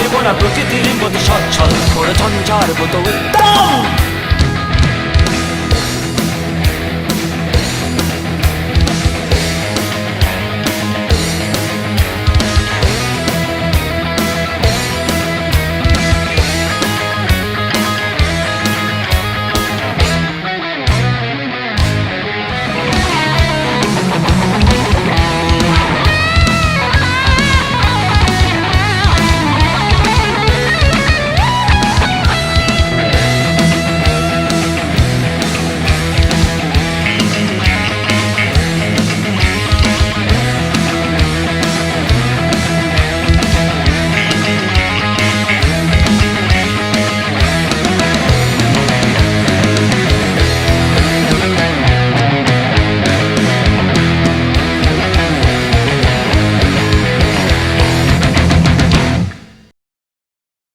নির্ভয় মোরা প্রকৃতির মতো সচ্ছল। করে ঝঞ্ঝার মতো উত্তম।